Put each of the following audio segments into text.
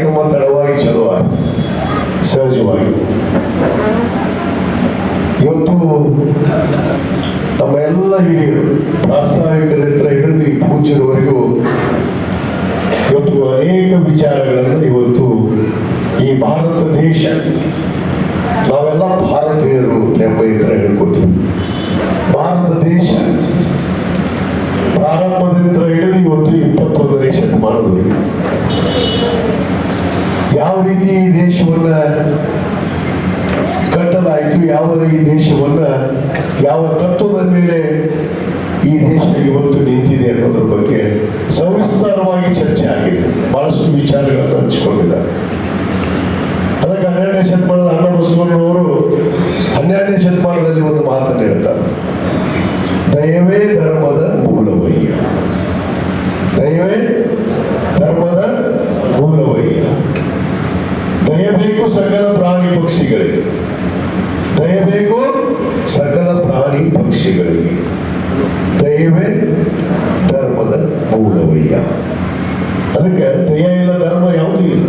ಕಾರ್ಯಕ್ರಮ ತಡವಾಗಿ ಚಲೋ ಆಯ್ತು. ಸಹಜವಾಗಿ. ಇವತ್ತು ನಮ್ಮ ಎಲ್ಲ ಹಿರಿಯರು ಪ್ರಾಸ್ತಾವಿಕದಿಂದ ಹಿಡಿದು ಈ ಪೂಜ್ಯರವರೆಗೂ ಇವತ್ತು ಅನೇಕ ವಿಚಾರಗಳನ್ನು ಇವತ್ತು ಈ ಭಾರತ ದೇಶ, ನಾವೆಲ್ಲ ಭಾರತೀಯರು ಎಂಬ ಇತರ ಹೇಳ್ಕೊತೀವಿ ಭಾರತ ದೇಶ ಪ್ರಾರಂಭದಿಂದ ಹಿಡಿದು ಇವತ್ತು ಇಪ್ಪತ್ತೊಂದನೇ ಶತಮಾನದವರೆಗೆ. ಯಾವ ರೀತಿ ಈ ದೇಶವನ್ನ ಕಟ್ಟಲಾಯಿತು, ಯಾವ ಈ ದೇಶವನ್ನ, ಯಾವ ತತ್ವದ ಮೇಲೆ ಈ ದೇಶ ಇವತ್ತು ನಿಂತಿದೆ ಅನ್ನೋದ್ರ ಬಗ್ಗೆ ಸವಿಸ್ತಾರವಾಗಿ ಚರ್ಚೆ ಆಗಿದೆ. ಬಹಳಷ್ಟು ವಿಚಾರಗಳನ್ನು ಹಂಚಿಕೊಂಡಿದ್ದಾರೆ. ಅದಕ್ಕೆ ಹನ್ನೆರಡನೇ ಶತಮಾನದ ಅಣ್ಣ ಬಸವಣ್ಣನವರು ಹನ್ನೆರಡನೇ ಶತಮಾನದಲ್ಲಿ ಒಂದು ಮಾತನ್ನು ಹೇಳ್ತಾರೆ. ದಯವೇ ಧರ್ಮದ ಮೂಲವಯ್ಯ. ದಯವೇ ಧರ್ಮದ ಮೂಲವಯ್ಯ. ದಯಬೇಕು ಸಕಲ ಪ್ರಾಣಿ ಪಕ್ಷಿಗಳಿಗೆ. ದಯಬೇಕು ಸಕಲ ಪ್ರಾಣಿ ಪಕ್ಷಿಗಳಿಗೆ. ದಯವೇ ಧರ್ಮದ ಮೂಲವಯ್ಯ. ಅದಕ್ಕೆ ದಯ ಇಲ್ಲ, ಧರ್ಮ ಯಾವುದೂ ಇಲ್ಲ.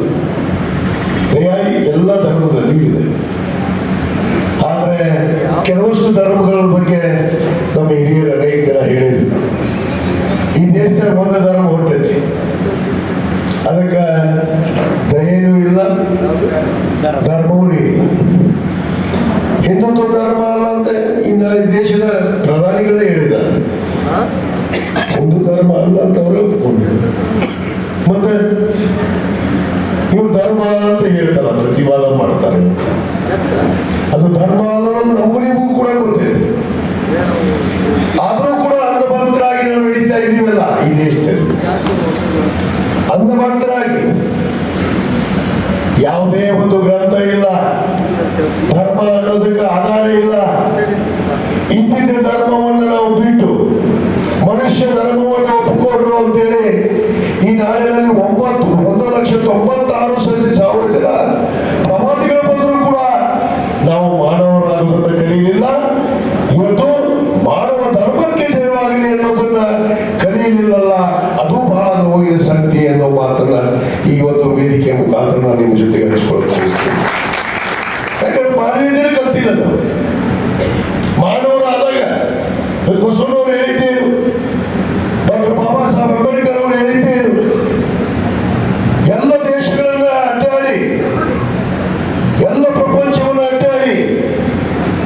ದಯ ಎಲ್ಲ ಧರ್ಮದಲ್ಲಿ ಇದೆ. ಆದರೆ ಕೆಲವಷ್ಟು ಧರ್ಮಗಳ ಬಗ್ಗೆ ನಮ್ಮ ಹಿರಿಯರು ಅನೇಕ ಜನ ಹೇಳಿದ್ರು. ಈ ದೇಶದಾಗ ಒಂದು ಧರ್ಮ ಹೊಂಟೈತಿ. ಅದಕ್ಕೆ ದಯೇನೂ ಇಲ್ಲ, ಧರ್ಮವೂ ಇಲ್ಲ. ಹಿಂದುತ್ವ ಧರ್ಮ ಅಲ್ಲ ಅಂತ ಇನ್ನು ದೇಶದ ಪ್ರಧಾನಿಗಳೇ ಹೇಳಿದ್ದಾರೆ. ಹಿಂದೂ ಧರ್ಮ ಅಲ್ಲ ಅಂತ ಅವರೇ ಒಪ್ಕೊಂಡಿದ್ದಾರೆ. ಮತ್ತೆ ಇವ್ರು ಧರ್ಮ ಅಂತ ಹೇಳ್ತಾರ, ಪ್ರತಿವಾದ ಮಾಡ್ತಾರೆ. ಅದು ಧರ್ಮ ಅಲ್ಲ ನಮಗೂ ಕೂಡ ಗೊತ್ತೈತೆ. ಆದರೂ ಕೂಡ ಅಂಧಭಕ್ತರಾಗಿ ನಾವು ನಡೀತಾ ಇದೀವಲ್ಲ? ಈ ದೇಶದಲ್ಲಿ. ಅಂಧಭಕ್ತರಾಗಿ ಯಾವುದೇ ಒಂದು ಗ್ರಂಥ ಇಲ್ಲ. ಧರ್ಮ ಅನ್ನೋದಕ್ಕೆ ಆಧಾರ ಇಲ್ಲ. ಇಂತಿದ್ದ ಧರ್ಮವನ್ನು ನಾವು ಬಿಟ್ಟು ಮನುಷ್ಯ ಧರ್ಮವನ್ನು ಒಪ್ಪಿಕೊಂಡ್ರು ಅಂತೇಳಿ ಈ ನಾಡಿನಲ್ಲಿ ಒಂಬತ್ತು, ಒಂದು ಲಕ್ಷ ತೊಂಬತ್ತಾರು ಸಾವಿರ ಜನ ಪ್ರವಾದಿಗಳು ಬಂದರೂ ಕೂಡ ನಾವು ಮಾನವರಾಗುವುದನ್ನು ಕಲಿಯಲಿಲ್ಲ ಇವತ್ತು ಮಾನವ ಧರ್ಮಕ್ಕೆ ಜಯವಾಗಲಿ ಅನ್ನೋದನ್ನ ಕಲಿಯಲಿಲ್ಲಲ್ಲ ಅದು ಬಹಳ ನೋವಿನ ಸಂಗತಿ ಅನ್ನೋ ಮಾತನ್ನ ಈ ಒಂದು ವೇದಿಕೆ ಮುಖಾಂತರ ನಾನು ನಿಮ್ಮ ಜೊತೆಗೆ ಹಂಚ್ಕೊಳ್ತಾ ಇದ್ದೀನಿ. ಯಾಕಂದ್ರೆ ನಾವು ಮಾನವರಾದಾಗ ಬಸವಣ್ಣವ್ರು ಹೇಳಿದ್ದೇನು. ಡಾಕ್ಟರ್ ಬಾಬಾ ಸಾಹೇಬ್ ಅಂಬೇಡ್ಕರ್ ಅವರು ಹೇಳಿದ್ದೇನು. ಎಲ್ಲ ದೇಶಗಳನ್ನ ಅಡ್ಡಾಡಿ, ಎಲ್ಲ ಪ್ರಪಂಚವನ್ನು ಅಡ್ಡಾಡಿ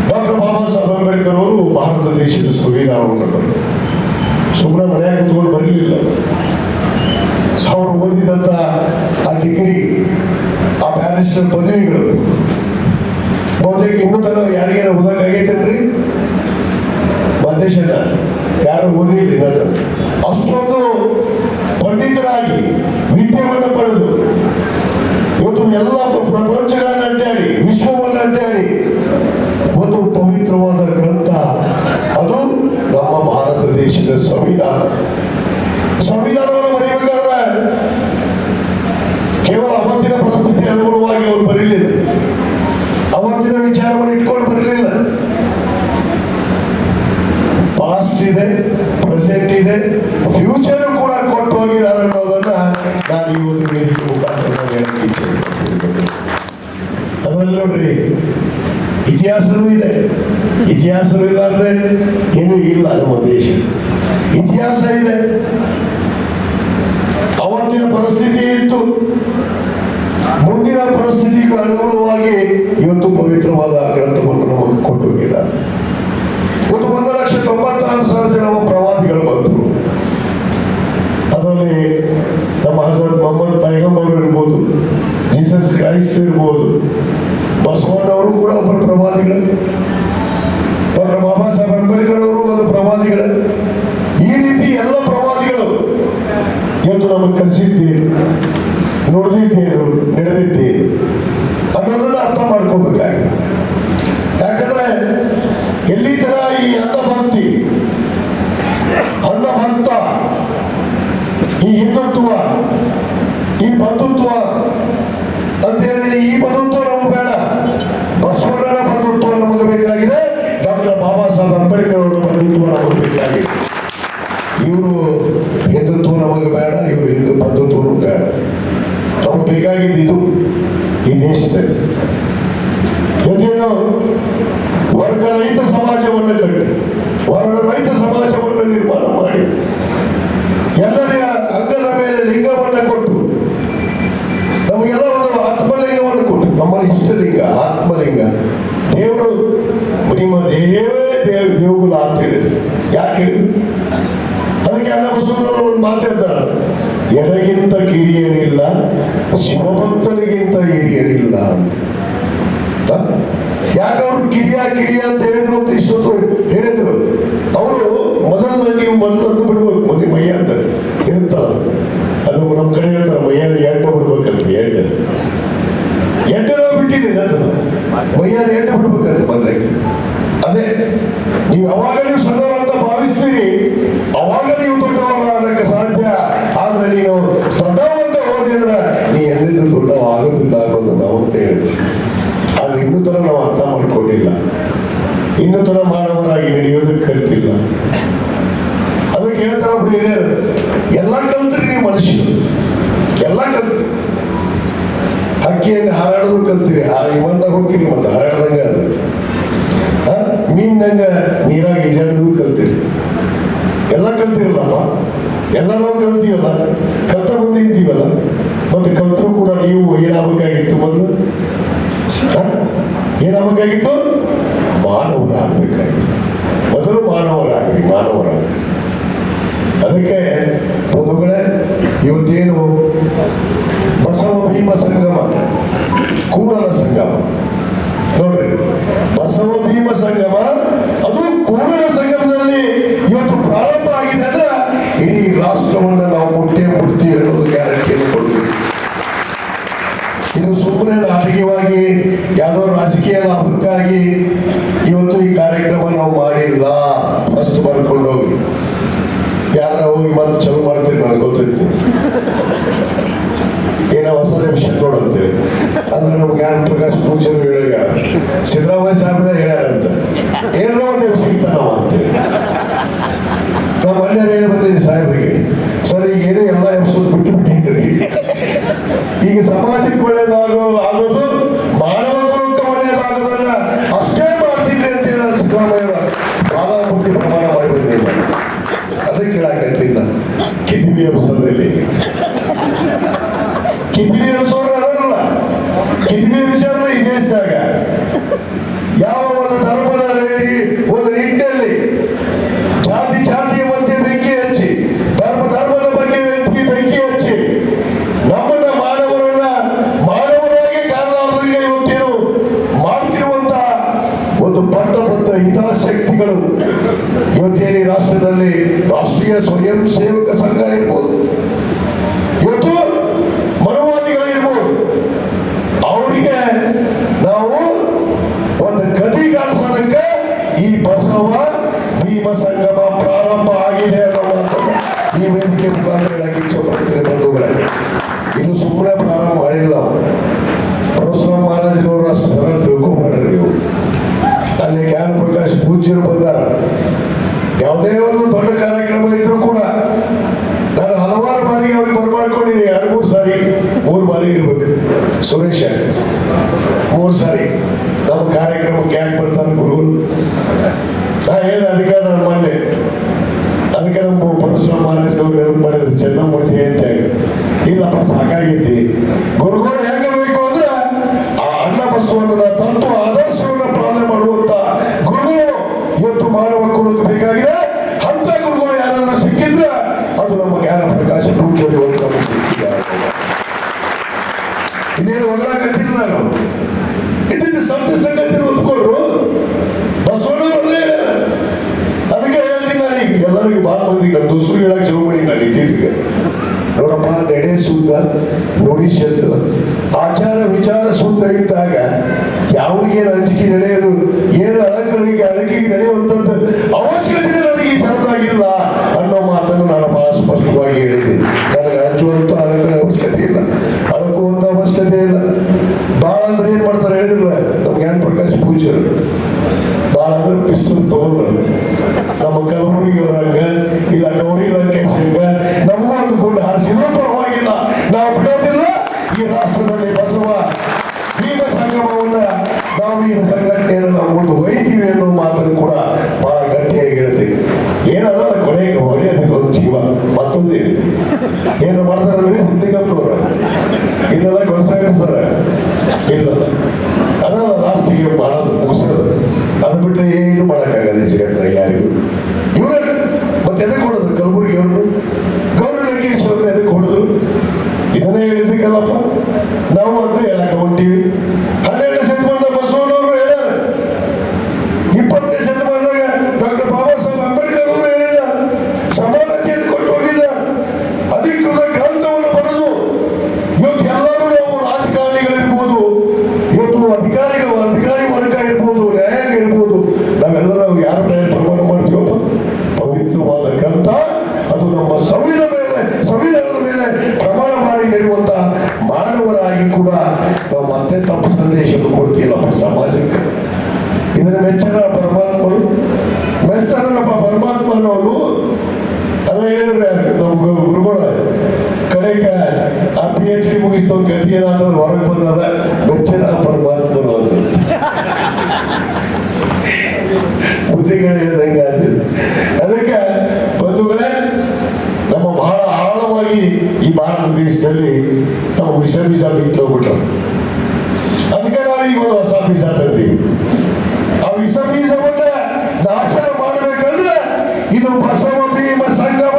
ಡಾಕ್ಟರ್ ಬಾಬಾ ಸಾಹೇಬ್ ಅಂಬೇಡ್ಕರ್ ಅವರು ಭಾರತ ದೇಶದ ಸಂವಿಧಾನವನ್ನು ಬರೆದರು ಸುಮ್ಮನೆ ಮನೆಯಾಗ ಕುತ್ಕೊಂಡು ಬರಲಿಲ್ಲ. ಅವರು ಓದಿದಂತ ಆ ಡಿಗ್ರಿ, ಆ ಬ್ಯಾರಿಸ್ಟರ್ ಪದವಿಗಳು ಬಹುತೇಕ ಇನ್ನೂ ತರ ಯಾರಿಗಾರ ಓದಕ್ಕಾಗೈತೇನ್ರಿ ಮಹದೇಶನ ಯಾರು ಓದಿಲ್ಲ ಅಷ್ಟೊಂದು ಪಂಡಿತರಾಗಿ ವಿದ್ಯೆಯನ್ನು ಪಡೆದು ಇವತ್ತು ಎಲ್ಲ ಪ್ರಪಂಚಗಳನ್ನ ಅಡ್ಡಾಡಿ, ವಿಶ್ವವನ್ನು ಅಡ್ಡಾಡಿ ಒಂದು ಪವಿತ್ರವಾದ ಗ್ರಂಥ. ಅದು ನಮ್ಮ ಭಾರತ ದೇಶದ ಸಂವಿಧಾನ. ಸಂವಿಧಾನವನ್ನು ಬರೆಯಬೇಕಾದ್ರೆ ಕೇವಲ ಅವತ್ತಿನ ಪರಿಸ್ಥಿತಿ ಅನುಗುಣವಾಗಿ ಅವರು ಬರೀಲಿಲ್ಲ ಅವತ್ತಿನ ವಿಚಾರವನ್ನು ಇಟ್ಕೊಂಡು ಬರಲಿಲ್ಲ ಪಾಸ್ಟ್ ಇದೆ ಪ್ರೆಸೆಂಟ್ ಇದೆ ಫ್ಯೂಚರ್ ಕೂಡ ಕೊಟ್ಟು ಹೋಗಿದ್ದಾರೆ ಅನ್ನೋದನ್ನ ನಾನು ಈ ಒಂದು ವೇದಿಕೆ ಮುಖಾಂತರ ನಾನು ಹೇಳಕ್ಕೆ ಇಚ್ಛೆಪಡ್ತೀನಿ. ಅದರಲ್ಲಿ ನೋಡ್ರಿ ಇತಿಹಾಸನೂ ಇದೆ ಇತಿಹಾಸನೂ ಇಲ್ಲಾರ್ದೆ ಏನೂ ಇಲ್ಲ ನಮ್ಮ ದೇಶ ಇತಿಹಾಸ ಇದೆ ಅವತ್ತಿನ ಪರಿಸ್ಥಿತಿ ಇತ್ತು ಮುಂದಿನ ಪರಿಸ್ಥಿತಿಗೆ ಅನುಗುಣವಾಗಿ ಇವತ್ತು ಪವಿತ್ರವಾದ ಗ್ರಂಥವನ್ನು ನಮಗೆ ಕೊಟ್ಟು ಹೋಗಿದ್ದಾರೆ ಒಂದು ಒಂದು ಲಕ್ಷ ತೊಂಬತ್ತಾರು ಸಾವಿರ ನಮ್ಮ ಪ್ರವಾದಿಗಳು ಬಂದರು. ಅದರಲ್ಲಿ ನಮ್ಮ ಹಜರತ್ ಮೊಹಮ್ಮದ್ ಪೈಗಂಬರ್ ಇರ್ಬೋದು, ಜೀಸಸ್ ಕ್ರೈಸ್ಟ್ ಇರ್ಬೋದು ಬಸವಣ್ಣವರು ಕೂಡ ಒಬ್ಬರು ಪ್ರವಾದಿಗಳು ಡಾಕ್ಟರ್ ಬಾಬಾ ಸಾಹೇಬ್ ಅಂಬೇಡ್ಕರ್ ಅವರು ಒಂದು ಪ್ರವಾದಿಗಳು. ಈ ರೀತಿ ಎಲ್ಲ ಪ್ರವಾದಿಗಳು ಇವತ್ತು ನಮಗೆ ಕಲಿಸಿದ್ದೀರಿ ನುಡಿದಿದ್ದೇನು ನಡೆದಿದ್ದೇನು ಅನ್ನೋದನ್ನ ಅರ್ಥ ಮಾಡ್ಕೋಬೇಕಾಗಿದೆ ಯಾಕಂದ್ರೆ ಎಲ್ಲಿ ತರ ಈ ಅಂಧಭಕ್ತಿ, ಅಂಧಭಕ್ತ, ಈ ಹಿಂದುತ್ವ, ಈ ಬಂಧುತ್ವ ಅಂತ ಹೇಳಿ ಈ ಬಂಧುತ್ವ ನಮಗೆ ಬೇಡ ಬಸವಣ್ಣನ ಬಂಧುತ್ವ ನಮಗೆ ಬೇಕಾಗಿದೆ ಡಾಕ್ಟರ್ ಬಾಬಾ ಸಾಹೇಬ್ ಅಂಬೇಡ್ಕರ್ ಅವರ ಬಂಧುತ್ವ ನಮಗೆ ಬೇಕಾಗಿದೆ ಇವರು ಹಿಂದುತ್ವ ನಮಗೆ ಬೇಡ ಇವರು ಹಿಂದೂ ಬಂಧುತ್ವನು ಬೇಡ ನಮಗೆ ಬೇಕಾಗಿದ್ದು ಇದು ಈ ದೇಶದಲ್ಲಿ ಇವತ್ತೇನು ವರ್ಗ ರಹಿತ ಸಮಾಜವನ್ನು ಕಟ್ಟಿ ವರ್ಗ ರಹಿತ ಸಮಾಜವನ್ನು ನಿರ್ಮಾಣ ಮಾಡಿ ಎಲ್ಲರ ಅಂಗದ ಮೇಲೆ ಲಿಂಗವನ್ನು ಕೊಟ್ಟು ನಮಗೆಲ್ಲ ಒಂದು ಆತ್ಮಲಿಂಗವನ್ನು ಕೊಟ್ಟು ನಮ್ಮ ಇಷ್ಟಲಿಂಗ ಆತ್ಮಲಿಂಗ ದೇವರು ನಿಮ್ಮ ದೇವೇ ದೇವ್ ದೇವಗುಲ ಅಂತ ಹೇಳಿದ್ರು ಯಾಕೆ ಹೇಳಿದ್ರು ಅದಕ್ಕೆ ಅಣ್ಣ ಬಸವಣ್ಣವರು ಒಂದು ಮಾತಾಡ್ತಾರೆ ಎಡಗಿಂತ ಕಿರಿಯನಿಲ್ಲ ಶಿವಭಕ್ತನಿಗಿಂತ ಹಿರಿಯನಿಲ್ಲ ಅಂತ ಹ? ಯಾಕೆ ಅವರು ಕಿರಿಯ ಕಿರಿಯ ಅಂತ ಹೇಳಿದ್ರು ಅಂತ ಇಷ್ಟೊತ್ತು ಹೇಳಿದ್ರು ಅವರು ಮೊದಲು ನೀವು ಮೊದಲು ಅಂದು ಬಿಡ್ಬೇಕು ಮನೆ ಮೈಯ ಅಂತ ಇರುತ್ತಲ್ಲ ಅದು ನಮ್ಮ ಕಡೆ ಹೇಳ್ತಾರೆ ಮೈಯಲ್ಲಿ ಎಂಟು ಬಿಡ್ಬೇಕಂತ ಎಂಟು ಎಂಟು ಬಿಟ್ಟಿದ್ದೀನಿ ಅದನ್ನ ಮೈಯಲ್ಲಿ ಎಂಟು ಬಿಡ್ಬೇಕಂತ ಮೊದಲಿಗೆ ಅದೇ ನೀವು ಯಾವಾಗ ನೀವು ಸಣ್ಣವರು ಅಂತ ಭಾವಿಸ್ತೀರಿ ಅವಾಗ ನೀವು ದೊಡ್ಡವರಾಗಕ್ಕೆ ಸಾಧ್ಯ ಆದ್ರೆ ನೀನು ದೊಡ್ಡವಂತ ಹೋದ್ರೆ ನೀ ಎಂದಿಗೂ ದೊಡ್ಡವ ಆಗೋದಿಲ್ಲ ಅನ್ನೋದು ನಾವು ಅಂತ ಹೇಳಿದ್ವಿ ಆದ್ರೆ ಇನ್ನೂ ತರ ನಾವು ಅರ್ಥ ಮಾಡ್ಕೊಂಡಿಲ್ಲ ಇನ್ನೂ ತರ ಮಾನವರಾಗಿ ನಡೆಯೋದಕ್ಕೆ ಕಲ್ತಿಲ್ಲ ಅದಕ್ಕೆ ಹೇಳ್ತಾರ ಒಬ್ರು ಹಿರಿಯರು ಎಲ್ಲ ಕಲ್ತ್ರಿ ನೀವು ಮನುಷ್ಯರು ಎಲ್ಲ ಕಲ್ತ್ರಿ. ಹಕ್ಕಿಯಲ್ಲಿ ಹಾರಾಡೋದು ಕಲ್ತೀರಿ. ಇವಂದಾಗ ಹೋಗ್ತೀರಿ ಮತ್ತೆ, ಹಾರಾಡ್ದಂಗ ಮೀನ್ದಂಗ ನೀರಾಗ ಈಜಾಡೋದು ಕಲ್ತೀರಿ. ಎಲ್ಲ ಕಲ್ತಿರಲ್ಲಪ್ಪ. ಎಲ್ಲ ನಾವು ಕಲ್ತೀವಲ್ಲ ಕಲ್ತ ಮುಂದೆ ಇದ್ದೀವಲ್ಲ? ಮತ್ತೆ ಕಲ್ತರು ಕೂಡ ನೀವು ಏನಾಗಬೇಕಾಗಿತ್ತು ಮೊದಲು? ಏನಾಗಬೇಕಾಗಿತ್ತು? ಮಾನವರಾಗಬೇಕಾಗಿತ್ತು. ಮೊದಲು ಮಾನವರಾಗ್ರಿ ಮಾನವರಾಗ್ರಿ. ಅದಕ್ಕೆ ಬಂಧುಗಳೇ, ಇವತ್ತೇನು ಬಸವ ಭೀಮ ಸಂಗಮ, ಕೂಡಲ ಸಂಗಮ. ನೋಡ್ರಿ, ಬಸವ ಭೀಮ ಸಂಗಮ, ಅದು ಕೂಡಲ ಸಂಗಮದಲ್ಲಿ ಇವತ್ತು ಪ್ರಾರಂಭ ಆಗಿದೆ ಅಂದ್ರೆ ಇಡೀ ರಾಷ್ಟ್ರವನ್ನು ನಾವು ಮುಟ್ಟೆ ಮುಟ್ತೀವಿ ಅನ್ನೋದು ಗ್ಯಾರಂಟಿಯನ್ನು ಕೊಡ್ತೀವಿ ಇದು ಸುಮ್ಮನೆ ನಾಟಕೀಯವಾಗಿ ಯಾವ್ದೋ ರಾಜಕೀಯ ಲಾಭಕ್ಕಾಗಿ ಇವತ್ತು ಈ ಕಾರ್ಯಕ್ರಮ ನಾವು ಮಾಡಿಲ್ಲ. ಫಸ್ಟ್ ಬರ್ಕೊಂಡು ಹೋಗಿ ಮತ್ತೆ ಚಲೋ ಮಾಡ್ತೀರಿ ನನಗೆ ಗೊತ್ತಿತ್ತು ಏನೋ ಹೊಸ ವಿಷಯ ನೋಡಂತೇಳಿ. ಅಂದ್ರೆ ನಮ್ಮ ಜ್ಞಾನ ಪ್ರಕಾಶ್ ಪೂಜಾರಿ ಹೇಳಿಗ ಸಿದ್ದರಾಮಯ್ಯ ಸಾಹೇಬ್ರೆ ಹೇಳ್ಯಾರಂತ ಏನೋ ಒಂದು ಸಿಗ್ತಾನವ ಅಂತೇಳಿ. ನಾವು ಮೊನ್ನೆ ಏನು ಸಾಹೇಬ್ರಿಗೆ? ಸರ್, ಈಗ ಏನೋ ಎಲ್ಲ ಎಪಿಸೋಡ್ ಬಿಟ್ಟು ಬಿಟ್ಟಿದ್ರಿ. ಈಗ ಸಮಾಜಕ್ಕೆ ಒಳ್ಳೇದಾಗೋ ಆಗೋದು ಮಾನವ ಕುಲಕ್ಕೆ ಒಳ್ಳೇದಾಗೋದನ್ನ ಅಷ್ಟೇ ಮಾಡ್ತಿದ್ರಿ ಅಂತ ಹೇಳಿ ಸಿದ್ದರಾಮಯ್ಯ ಬಾಲ ಮುಟ್ಟಿ ಪ್ರಮಾಣ ಮಾಡಿ ಬಂದಿಲ್ಲ ಅದಕ್ಕೆ ಹೇಳಾಕತ್ತಿಲ್ಲ ಕಿದ್ವಿ ಎಪಿಸೋದ್ರಲ್ಲಿ ಕಿದ್ವಿ ಎಪಿಸೋಡ್ ಅದಲ್ಲ ಕಿದ್ವಿ ವಿಚಾರ ಈ ದೇಶದಾಗ ಯಾವ ಒಂದು ಧರ್ಮದ ರೇಡಿ ಒಂದು ನಿಟ್ಟಿನಲ್ಲಿ ಜಾತಿ ಜಾತಿಯ ಮಧ್ಯೆ ಬೆಂಕಿ ಹಚ್ಚಿ ಧರ್ಮ ಧರ್ಮದ ಬಗ್ಗೆ ವ್ಯಕ್ತಿ ಬೆಂಕಿ ಹಚ್ಚಿ ನಮ್ಮನ್ನ ಮಾನವರನ್ನ ಮಾನವರಾಗಿ ಕಾರಣರಿಗೆ ಇವತ್ತೇನು ಮಾಡ್ತಿರುವಂತ ಒಂದು ಪಟ್ಟಬದ್ಧ ಹಿತಾಸಕ್ತಿಗಳು ಇವತ್ತೇನು ರಾಷ್ಟ್ರದಲ್ಲಿ ರಾಷ್ಟ್ರೀಯ ಸ್ವಯಂ ಸೇವಕ ಸಂಘ ಇರ್ಬೋದು. ಇವತ್ತು ಮನೋವಾದಿಗಳಿರ್ಬೋದು. ಅವರಿಗೆ ನಾವು ಒಂದು ಗತಿ ಕಾಣಿಸೋದಕ್ಕೆ ಈ ಬಸವ ಭೀಮ ಸಂಗಮ ಪ್ರಾರಂಭ ಆಗಿದೆ ಅನ್ನೋ ಮಾತನ್ನ ಈ ವೇದಿಕೆ ಮುಖಾಂತರ ಇದು ಸುಮ್ಮನೆ ಪ್ರಾರಂಭ ಮಾಡಿಲ್ಲ ಪರಶುರಾಮ ಮಹಾರಾಜರವರು ಅಷ್ಟು ಸರಳ ತಿಳ್ಕೊಂಡ್ಬಿಡ್ರಿ ನೀವು ಅಲ್ಲಿ ಜ್ಞಾನ ಪ್ರಕಾಶ್ ಪೂಜ್ಯರು ಬಂದಾರ. ಯಾವುದೇ ಒಂದು ದೊಡ್ಡ ಕಾರ್ಯಕ್ರಮ ಇದ್ರೂ ಕೂಡ ನಾನು ಹಲವಾರು ಬಾರಿ ಅವ್ರಿಗೆ ಬರ್ಮಾಡ್ಕೊಂಡಿನಿ, ಎರಡು, ಮೂರು ಸಾರಿ, ಮೂರು ಬಾರಿ ಇರ್ಬೇಕು ಸುರೇಶ ಮೂರು ಸಾರಿ. ನಮ್ಮ ಕಾರ್ಯಕ್ರಮಕ್ಕೆ ಯಾಕೆ ಬರ್ತಾರೆ ಗುರು? ನಾ ಹೇಳಿದ ಅಧಿಕಾರ ನಾನು ಮೊನ್ನೆ ಅದಕ್ಕೆ ನಮ್ಮ ಪರಶುರಾಮ ಮಹಾರಾಜದವ್ರು ಚೆನ್ನಾಗಿ ಮಾಡಿದ್ರು ಚೆನ್ನಮ್ಮ ಅಂತ ಹೇಳಿ. ಇಲ್ಲಪ್ಪ ಸಾಕಾಗೈತಿ ಗುರುಗಳು ಅಂದ್ರೆ, ಆ ಅಣ್ಣ ಬಸವಣ್ಣನ ತತ್ವ, ಆದರ್ಶವನ್ನ ಪಾಲನೆ ಮಾಡುವಂತ ಗುರುಗಳು ಇವತ್ತು ಮಾನವ ಕುಲಕ್ಕೆ ಬೇಕಾಗಿದೆ ಅಂತ ಗುರುಗಳು ಯಾರನ್ನ ಸಿಕ್ಕಿದ್ರೆ ಅದು ನಮ್ಮ ಜ್ಞಾನ ಒಂದು ನಮಗೆ ಇನ್ನೇನು ಒಳ್ಳಾಗತ್ತಿಲ್ಲ ನಾನು ಇದನ್ನ ಸತ್ಯ ಸಂಗತಿ ಒಪ್ಕೊಂಡ್ರು? ಅದಕ್ಕೆ ಹೇಳ್ತೀನಿ ಎಲ್ಲರಿಗೂ ಬಹಳ ಮಂದಿ ನನ್ನ ದೋಸ್ತರು ಶುರು ಮಾಡಿ ನಾನು ಇದ್ದಿದ್ದೆ ನೋಡಪ್ಪ, ನಡೆ ಸುಂದ ನೋಡಿ ಶಬ್ದ ಆಚಾರ ವಿಚಾರ ಶುದ್ಧ ಇದ್ದಾಗ ಯಾವ್ರಿಗೇನು ಅಂಜಿಕೆ ನಡೆಯೋದು, ಏನು ಅಳಕರಿಗೆ, ಅಳಕಿಗೆ ನಡೆಯುವಂಥದ್ದು ಅವಶ್ಯಕತೆ ನನಗೆ ಈ ಜನ್ಮದಾಗಿಲ್ಲ ಅನ್ನೋ ಮಾತನ್ನು ನಾನು ಬಹಳ ಸ್ಪಷ್ಟವಾಗಿ ಹೇಳಿದ್ದೀನಿ ನನಗೆ ಅಂಜುವಂತ ಅಳಕನ ಅವಶ್ಯಕತೆ ಇಲ್ಲ. ಅಳಕುವಂತ ಅವಶ್ಯಕತೆ ಇಲ್ಲ. ಬಹಳ ಅಂದ್ರೆ ಏನ್ ಮಾಡ್ತಾರೆ ಹೇಳಿಲ್ಲ ನಮ್ಮ ಜ್ಞಾನ ಪ್ರಕಾಶ್ ಪೂಜಾರು ಬಹಳ ಅಂದ್ರೆ ಪಿಸ್ತೂಲ್ ತಗೊಂಡ್ರು. ನಮ್ಮ ಕಲಬುರಗಿ ಅವರಂಗ ಇಲ್ಲ ಗೌರಿ ಲಂಕೇಶ್ ನಮಗೂ ಒಂದು ಗುಂಡು ಹಾರಿಸಿದ್ರು ಪರವಾಗಿಲ್ಲ ನಾವು ಬಿಡೋದಿಲ್ಲ ಈ ರಾಷ್ಟ್ರ ಏನು ಮಾಡೋಕ್ಕಾಗಲ್ಲ ಈ ಜಗತ್ತಿನಾಗ ಯಾರಿಗೂ ಇವ್ರ ಮತ್ತೆ ಎದಕ್ಕೆ ಕೊಡೋದು ಕಲಬುರಗಿ ಅವರು ಗೌರವ ಲಂಕೇಶ್ ಅವ್ರನ್ನ ಎದಕ್ಕೆ ಕೊಡೋದು ಇದನ್ನೇ ಹೇಳಿದ್ದಕ್ಕಲ್ಲಪ್ಪ ನಾವು ಅಂತ ಹೇಳಕ್ಕೆ ಹೊಂಟೀವಿ ಹನ್ನೆರಡನೇ ಶತಮಾನದ ಬಸವಣ್ಣವರು ಹೇಳ್ಯಾರ ಇಪ್ಪತ್ತನೇ ಶತಮಾನದಾಗ ಡಾಕ್ಟರ್ ಬಾಬಾ ಸಾಹೇಬ್ ಅಂಬೇಡ್ಕರ್ ಅವರು ಹೇಳಿದ ಸಮಾನತೆಯನ್ನು ಕೊಟ್ಟು ಹೋಗಿಲ್ಲ ಅಧಿಕೃತ ಗ್ರಂಥವನ್ನು ಬರೆದು ಇವತ್ತು ಎಲ್ಲರೂ ನಾವು ರಾಜಕಾರಣಿಗಳಿರ್ಬೋದು ಇವತ್ತು ಅಧಿಕಾರಿಗಳು ಅಧಿಕಾರಿ ವರ್ಗ ಇರ್ಬೋದು ನ್ಯಾಯಾಂಗ ಇರ್ಬೋದು ನಾವೆಲ್ಲರೂ ಯಾರ ಮೇಲೆ ಪ್ರಮಾಣ ಮಾಡ್ತೀವಪ್ಪ ಪವಿತ್ರವಾದ ಗ್ರಂಥ ಅದು ನಮ್ಮ ಸಂವಿಧಾನ ಮೇಲೆ ಸಂವಿಧಾನದ ಮೇಲೆ ಪ್ರಮಾಣ ಮಾಡಿ ನಡೆಯುವಂತ ಮಾನವರಾಗಿ ಕೂಡ ನಾವು ಮತ್ತೆ ತಪ್ಪು ಸಂದೇಶವನ್ನು ಕೊಡ್ತೀವಪ್ಪ ಸಮಾಜಕ್ಕೆ ಇದರ ಮೆಚ್ಚನ ಪರಮಾತ್ಮರು ಮೆಸ್ತಾರನಪ್ಪ ಪರಮಾತ್ಮನವರು ಅದ ಹೇಳಿದ್ರೆ ನಮ್ಮ ಗುರುಗಳ ಕಡೆಗೆ ಆ ಪಿ ಎಚ್ ಡಿ ಮುಗಿಸ್ತವ್ ಗತಿ ಏನಾದ್ರು ಬಂದಾಗ ಮೆಚ್ಚನ ಪರಮಾತ್ಮರು ಅಂತ ಬುದ್ಧಿಗಳು ಹೇಳ್ದಂಗೆ ಆದ್ರು ಅದಕ್ಕೆ ಬಂಧುಗಳೇ, ನಮ್ಮ ಬಹಳ ಆಳವಾಗಿ ಈ ಭಾರತ ದೇಶದಲ್ಲಿ ನಾವು ವಿಷ ವಿಸ ಬಿಟ್ಟು ಹೋಗ್ಬಿಟ್ರು. ಅದಕ್ಕೆ ನಾವು ಈಗ ಒಂದು ಹೊಸ ಬೀಜ ತಂದೀವಿ ಆ ವಿಷ ಬೀಜವನ್ನ ನಾಶ ಮಾಡಬೇಕಂದ್ರೆ ಇದು ಬಸವ ಭೀಮ ಸಂಗಮ.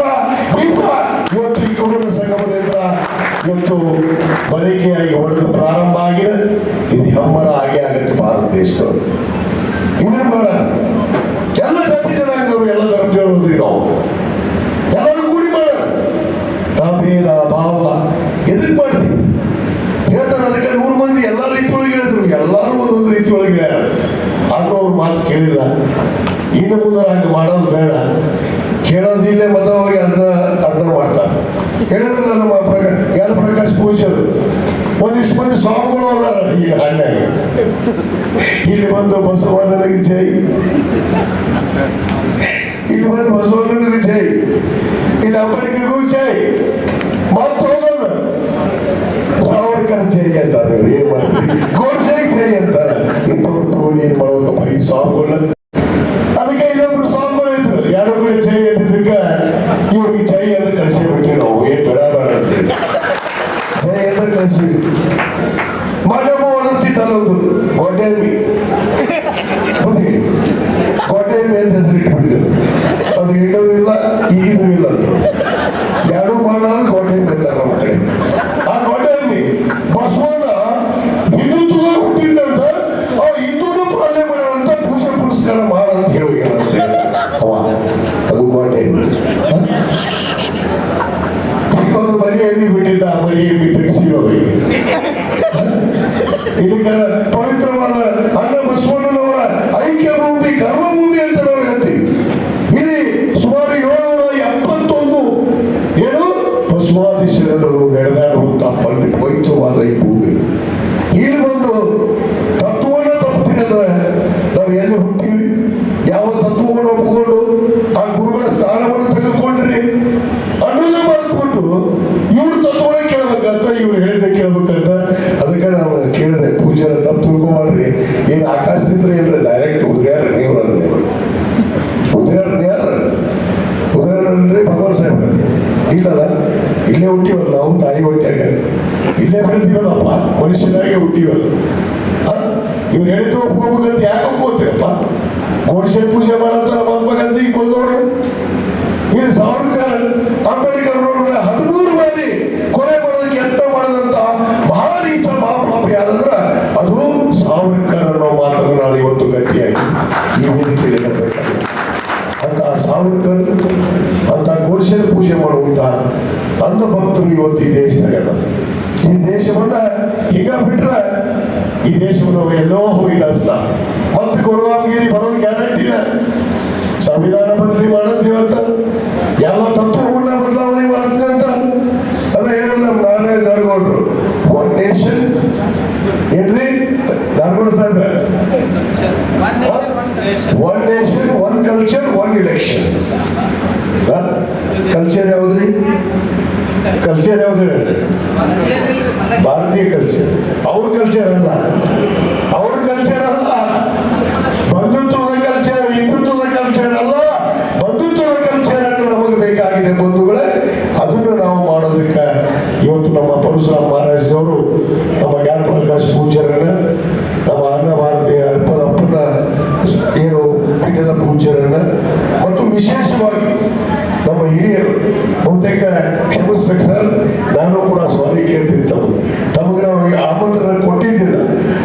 ಬಳಕೆಯಾಗಿ ಹೊಡೆದು ಪ್ರಾರಂಭ ಆಗಿದೆ. ಇದು ಹೆಮ್ಮರ ಹಾಗೆ ಆಗುತ್ತೆ ಭಾರತ ದೇಶದವರು ಎಲ್ಲ ಜಾತಿ ಜನಾಂಗದವರು, ಎಲ್ಲ ಧರ್ಮದವರು ನಾವು ಎಲ್ಲರೂ ಕೂಡಿ ಮಾಡೋಣ. ಭಾವ ಎದಕ್ಕೆ ಮಾಡ್ತೀವಿ. ಹೇಳ್ತಾರೆ ಅದಕ್ಕೆ ನೂರು ಮಂದಿ, ಎಲ್ಲ ರೀತಿ ಒಳಗೆ ಹೇಳಿದ್ರು. ಎಲ್ಲರೂ ಒಂದೊಂದು ರೀತಿ ಒಳಗೆ ಆದ್ರೂ ಅವ್ರ ಮಾತು ಕೇಳಿಲ್ಲ. ಇನ್ನು ಮುಂದೆ ಹಂಗೆ ಮಾಡೋದು ಬೇಡ. ಕೇಳೋದಿಲ್ಲ ಮತ ಹೋಗಿ ಅರ್ಧ ಅರ್ಧ ಮಾಡ್ತಾರೆ. ಹೇಳಿದ್ರೆ ನಮ್ಮ ಪ್ರಕಾಶ್ ಪೂಜರು? ಒಂದಿಷ್ಟು ಮಂದಿ ಸ್ವಾಮಿಗಳು ಅದಾರ ಈ ಹಣ್ಣಾಗಿ ಇಲ್ಲಿ ಬಂದು ಬಸವಣ್ಣನಿಗೆ ಜೈ ಇಲ್ಲಿ ಬಂದು ಬಸವಣ್ಣನಿಗೆ ಜೈ ಇಲ್ಲಿ ಅಂಬೇಡ್ಕರ್ಗೂ ಜೈ ಮತ್ತು ಹೋಗೋಣ ಸಾವರ್ಕರ್ ಜೈ ಅಂತಾರೆ ಇವ್ರು. ಏನ್ ಮಾಡ್ತೀವಿ ಗೋಡ್ಸೆಗೆ ಜೈ ಅಂತಾರೆ ಇಂಥವ್ರು ತಗೊಂಡು ಏನ್ ಮಾಡ್ಬೇಕಪ್ಪ ಈ ಸ್ವಾಮಿಗಳ ಅದಕ್ಕೆ ಇನ್ನೊಬ್ರು ಸ್ವಾಮಿಗಳು ಇದ್ರು ಯಾರು ಕೂಡ ಜೈ ಅಂತಿದ್ದಕ್ಕ ಇವ್ರಿಗೆ ಜೈ ಅಂತ ಕಳಿಸಿ ಬಿಟ್ರಿ ನಾವು ಏನ್ ಬೇಡ ಬೇಡ ಅಂತೇಳಿ ಜೈ ಅಂತ ಕಳಿಸಿ y si no lo hubieras preguntado el a dar el. ನಾವು ತಾಯಿ ಹೊಟ್ಯಾಗ ಇಲ್ಲೇ ಬೆಳೆದಿವಲ್ಲಪ್ಪ ಮನುಷ್ಯನಾಗೆ ಹುಟ್ಟಿವಲ್ಲ? ಇವ್ರು ಹೇಳಿದ್ರು ಒಪ್ಕೋಬೇಕಂತ ಯಾಕೆ ಒಪ್ಕೋತೀರಪ್ಪ ಕೋಡಿಸಿ ಪೂಜೆ ಮಾಡಂತ ಈಗ ಕೊಂದವರು ಇದು ಸಾವರ್ಕರ್, ಅಂಬೇಡ್ಕರ್ ಹದಿಮೂರು ಬಾರಿ ಕೊಲೆ ಮಾಡೋದಕ್ಕೆ ಯತ್ನ ಮಾಡಿದಂತ ಬಹಳ ನೀಚ ಮಹಾಪಾಪ ಯಾರಂದ್ರ ಅದು ಸಾವರ್ಕರ್ ಅನ್ನೋ ಮಾತನ್ನು ನಾನು ಇವತ್ತು ಗಟ್ಟಿಯಾಗಿ ವೇದಿಕೆಯಲ್ಲಿ ಹೇಳಬೇಕಾಗಿದೆ. ಅಂತ ಸಾವಿರ ಅಂತ ಕೋಡಿಸಿ ಪೂಜೆ ಮಾಡುವಂತ ಅಂಧ ಭಕ್ತರು ಇವತ್ತು ಈ ದೇಶದಾಗ ಈ ದೇಶವನ್ನ ಈಗ ಬಿಟ್ರೆ ಈ ದೇಶವನ್ನು ಎಲ್ಲೋ ಹೋಗಿದ ಅಸ್ತ ಮತ್ತೆ ಕೊಡುವಂಗಿರಿ ಬರೋದು ಗ್ಯಾರಂಟಿನ ಸಂವಿಧಾನ ಬದಲಿ ಅಂತ ಎಲ್ಲ ತತ್ವಗಳನ್ನ ಬದಲಾವಣೆ ಮಾಡ್ತೀವಿ ಅಂತ ಅದ ಹೇಳಿದ್ರು ನಮ್ಮ ನಾರಾಯಣ ನಡ್ಕೊಂಡ್ರು ಒನ್ ನೇಷನ್ ಏನ್ರಿ? ನಡ್ಕೊಂಡು ಸಾಹೇಬ್ರ? One nation one culture one election culture ಯಾವ್ದ್ರಿ? Culture ಯಾವ್ದು ಹೇಳಿದ್ರಿ? ಭಾರತೀಯ ಕಲ್ಚರ್ ಅವ್ರ ಕಲ್ಚರ್ ಅಲ್ಲ ಅವ್ರ ಕಲ್ಚರ್ ಅಲ್ಲ ಬಂಧುತ್ವದ ಕಲ್ಚರ್ ಹಿಂದುತ್ವದ ಕಲ್ಚರ್ ಅಲ್ಲ ಬಂಧುತ್ವದ ಕಲ್ಚರ್ ಅನ್ನು ನಮಗೆ ಬೇಕಾಗಿದೆ ಬಂಧುಗಳೇ. ಅದನ್ನು ನಾವು ಮಾಡೋದಕ್ಕೆ ಇವತ್ತು ನಮ್ಮ ಪರಶುರಾಮ್ ಮಹಾರಾಜನವರು ನಮ್ಮ ಜ್ಞಾನ ಪ್ರಕಾಶ್ ಪೂಜ್ಯರನ್ನ ನಮ್ಮ ಅನ್ನ ಭಾರತೀಯ ಅಲ್ಪದಪ್ಪನ ಏನು ಪೀಠದ ಪೂಜ್ಯರನ್ನ ಮತ್ತು ವಿಶೇಷವಾಗಿ ನಮ್ಮ ಹಿರಿಯರು ಬಹುತೇಕ ಕ್ಷಮಿಸ್ಬೇಕು ಸರ್. ನಾನು ಕೂಡ ಸ್ವಾಮಿ ಕೇಳ್ತೀನಿ ತಮಗೆ. ಈ ಆಮಂತ್ರಣ ಕೊಟ್ಟಿದ್ದಿಲ್ಲ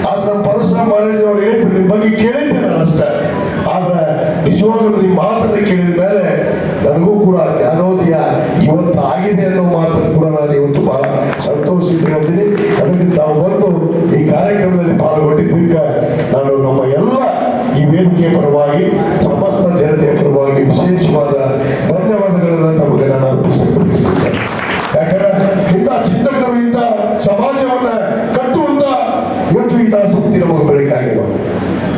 ಆದ್ರೆ ಪರಶುರಾಮ್ ಮಹಾರಾಜ್ ಅವ್ರು ಹೇಳಿದ್ರು, ನಿಮ್ಮ ಬಗ್ಗೆ ಕೇಳಿದ್ದೆ ನಾನು ಅಷ್ಟೇ. ಆದ್ರೆ ನಿಜವಾಗ್ಲೂ ನಿಮ್ಮ ಮಾತನ್ನ ಕೇಳಿದ ಮೇಲೆ ನನಗೂ ಕೂಡ ಜ್ಞಾನೋದಯ ಇವತ್ತು ಆಗಿದೆ ಅನ್ನೋ ಮಾತನ್ನು ಕೂಡ ನಾನು ಇವತ್ತು ಬಹಳ ಸಂತೋಷದಿಂದ ಹೇಳ್ತೀನಿ. ಅದಕ್ಕೆ ತಾವು ಬಂದು ಈ ಕಾರ್ಯಕ್ರಮದಲ್ಲಿ ಪಾಲ್ಗೊಂಡಿದ್ದಕ್ಕೆ ನಾನು ನಮ್ಮ ಎಲ್ಲ ಈ ವೇದಿಕೆಯ ಪರವಾಗಿ ಸಮಸ್ತ ಜನತೆಯ ಪರವಾಗಿ ವಿಶೇಷವಾದ ಧನ್ಯವಾದಗಳನ್ನು ತಮಗೆ ನಾನು ಅರ್ಪಿಸಬೇಕು ಸರ್ ಯಾಕಂದ್ರೆ ಇಂಥ ಚಿಂತಕರು ಇಂಥ ಸಮಾಜವನ್ನ ಕಟ್ಟುವಂತ ಇವತ್ತು ಹಿತಾಸಕ್ತಿ ನಮಗೆ ಬೇಕಾಗಿದೆ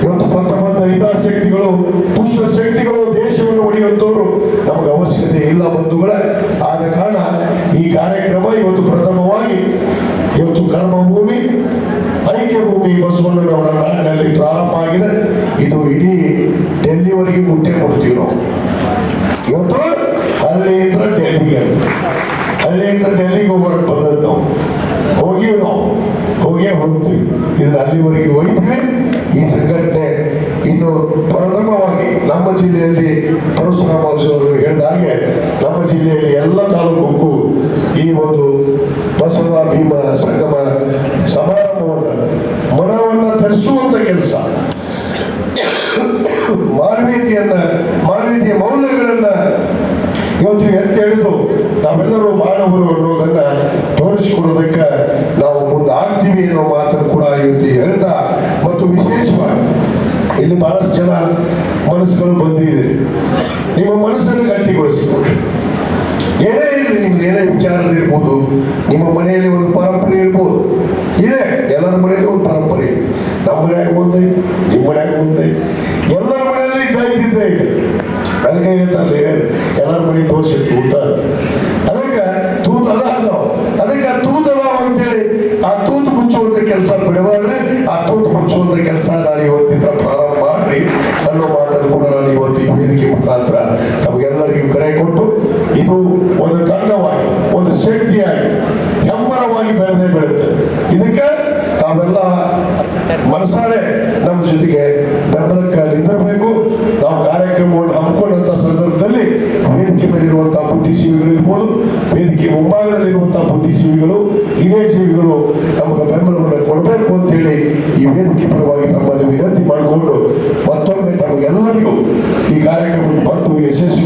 ಇವತ್ತು ಬಂದ ಬಂದ ಹಿತಾಸಕ್ತಿಗಳು ದುಷ್ಟ ಶಕ್ತಿಗಳು ದೇಶವನ್ನು ಒಡೆಯುವಂತವರು ನಮಗೆ ಅವಶ್ಯಕತೆ ಇಲ್ಲ ಬಂಧುಗಳೇ ಆದ ಕಾರಣ ಈ ಕಾರ್ಯಕ್ರಮ ಇವತ್ತು ಪ್ರಥಮವಾಗಿ ಇವತ್ತು ಕರ್ಮಭೂಮಿ ಐಕ್ಯ ಭೂಮಿ ಬಸವಣ್ಣನವರ ನಾಡಿನಲ್ಲಿ ಪ್ರಾರಂಭ ಆಗಿದೆ ಇದು ಇಡೀ ಮುಟ್ಟೆ ಕೊಡ್ತೀವಿ ನಾವು ಇವತ್ತು ಇದ್ರೆ ಡೆಲ್ಲಿಗೆ ಇದ್ರೆ ಡೆಲ್ಲಿಗೆ ಹೋಗೋಕೆ ಬಂದದ್ದು ನಾವು. ಹೋಗಿವಿ ನಾವು. ಹೋಗಿ ಹೋಗ್ತೀವಿ ಇದ್ರೆ ಅಲ್ಲಿವರೆಗೆ ಹೋಯ್ತೇವೆ ಈ ಸಂಘಟನೆ ಇನ್ನು ಪ್ರಥಮವಾಗಿ ನಮ್ಮ ಜಿಲ್ಲೆಯಲ್ಲಿ ಪರಶುರಾಮ ಹೇಳಿದ ಹಾಗೆ ನಮ್ಮ ಜಿಲ್ಲೆಯಲ್ಲಿ ಎಲ್ಲ ತಾಲೂಕಕ್ಕೂ ಈ ಒಂದು ಬಸವ ಭೀಮ ಸಂಗಮ ಸಮಾರಂಭವನ್ನು, ಮನವನ್ನು ತರಿಸುವಂತ ಕೆಲಸ. ಮಾನವೀಯತೆಯನ್ನ ಮಾನವೀಯತೆಯ ಮೌಲ್ಯಗಳನ್ನ ಇವತ್ತು ಎತ್ತಿ ಹಿಡಿದು ನಾವೆಲ್ಲರೂ ಮಾನವರು ಅನ್ನೋದನ್ನ ತೋರಿಸಿಕೊಡೋದಕ್ಕೆ ನಾವು ಮುಂದೆ ಆಗ್ತೀವಿ ಅನ್ನೋ ಮಾತನ್ನು ಕೂಡ ಇವತ್ತು ಹೇಳ್ತಾ ಮತ್ತು ವಿಶೇಷವಾಗಿ ಇಲ್ಲಿ ಬಹಳಷ್ಟು ಜನ ಮನಸ್ಸುಗಳು ಬಂದಿದೆ ನಿಮ್ಮ ಮನಸ್ಸನ್ನು ಗಟ್ಟಿಗೊಳಿಸಿಕೊಳ್ಳಿ ಏನೇ ಇರಲಿ ನಿಮ್ದು ಏನೇ ವಿಚಾರದಿರ್ಬೋದು ನಿಮ್ಮ ಮನೆಯಲ್ಲಿ ಒಂದು ಪರಂಪರೆ ಇರ್ಬೋದು ಇದೆ ಎಲ್ಲರ ಮನೆಯಲ್ಲಿ ಒಂದು ಪರಂಪರೆ ಇದೆ ನಮ್ಮ ಮನ್ಯಾಗ ಒಂದೇ ನಿಮ್ಮ ಮನ್ಯಾಗ ಒಂದೇ ಎಲ್ಲರ ಮನೆಯಲ್ಲಿ ಇದ್ದಿದ್ದೇ ಇದೆ ಅದಕ್ಕೆ ಹೇಳ್ತಾರಲ್ಲ ಎಲ್ಲರ ಮನೆ ತೋರಿಸಿ ತೂತ ಅದಕ್ಕೆ ತೂತ ಅದ ಅದಾವ ಅದಕ್ಕೆ ಆ ತೂತ ಅದಾವ ಅಂತೇಳಿ ಆ ತೂತು ಮುಚ್ಚುವಂತ ಕೆಲಸ ಬಿಡಬಾರ್ರಿ ಆ ತೂತು ಮುಚ್ಚುವಂತ ಕೆಲಸ ನಾನು ಇವತ್ತಿಂದ ಪ್ರಾರಂಭ ಮಾಡ್ರಿ. ಅನ್ನೋ ಮಾತನ್ನು ಕೂಡ ನಾನು ಇವತ್ತು ಈ ವೇದಿಕೆ ಮುಖಾಂತರ ತಮಗೆಲ್ಲರಿಗೂ ಕರೆ ಕೊಟ್ಟು, ಇದು ಒಂದು ತಂಡವಾಗಿ, ಒಂದು ಶಕ್ತಿಯಾಗಿ, ಹೆಮ್ಮರವಾಗಿ ಬೆಳೆದೇ ಬೆಳೆಯುತ್ತೆ. ಇದಕ್ಕೆ ತಾವೆಲ್ಲ ಮನಸಾರೆ ನಮ್ಮ ಜೊತೆಗೆ ಬೆಂಬಲಕ್ಕೆ ನಿಂತಿರಬೇಕು. ನಾವು ಕಾರ್ಯಕ್ರಮವನ್ನು ಹಮ್ಮಿಕೊಂಡಂತ ಸಂದರ್ಭದಲ್ಲಿ ವೇದಿಕೆ ಮೇಲಿರುವಂತಹ ಬುದ್ಧಿಜೀವಿಗಳು ಇರ್ಬೋದು, ವೇದಿಕೆ ಮುಂಭಾಗದಲ್ಲಿರುವಂತಹ ಬುದ್ಧಿಜೀವಿಗಳು ಹಿರಿಯ ಜೀವಿಗಳು ನಮಗೆ ಬೆಂಬಲವನ್ನು ಕೊಡಬೇಕು ಅಂತೇಳಿ ಈ ವೇದಿಕೆ ಪರವಾಗಿ ತಮ್ಮಲ್ಲಿ ವಿನಂತಿ ಮಾಡಿಕೊಂಡು ಮತ್ತೊಮ್ಮೆ ತಮಗೆಲ್ಲರಿಗೂ ಈ ಕಾರ್ಯಕ್ರಮಕ್ಕೆ ಬಂದು ಯಶಸ್ವಿಗೊಳಿಸಿದ್ದಕ್ಕೆ